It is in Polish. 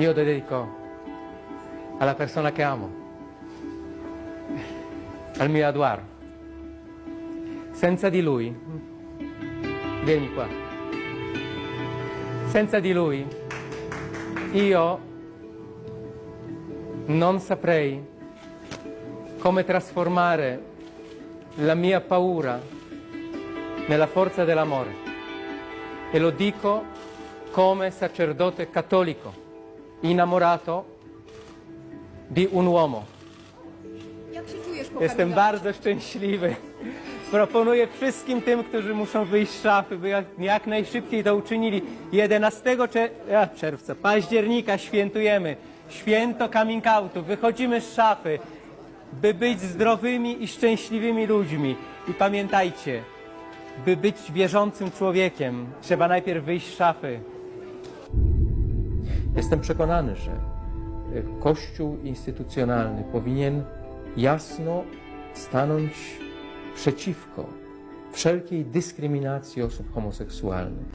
Io lo dedico alla persona che amo, al mio Eduardo. Senza di lui, vieni qua, senza di lui io non saprei come trasformare la mia paura nella forza dell'amore. E lo dico come sacerdote cattolico, innamorato di un uomo. Jak się czujesz po Jestem bardzo szczęśliwy. Proponuję wszystkim tym, którzy muszą wyjść z szafy, by jak, jak najszybciej to uczynili. 11 cze- a, czerwca, października świętujemy święto coming outu. Wychodzimy z szafy, by być zdrowymi i szczęśliwymi ludźmi. I pamiętajcie, by być wierzącym człowiekiem, trzeba najpierw wyjść z szafy. Jestem przekonany, że e, Kościół instytucjonalny powinien jasno stanąć przeciwko wszelkiej dyskryminacji osób homoseksualnych.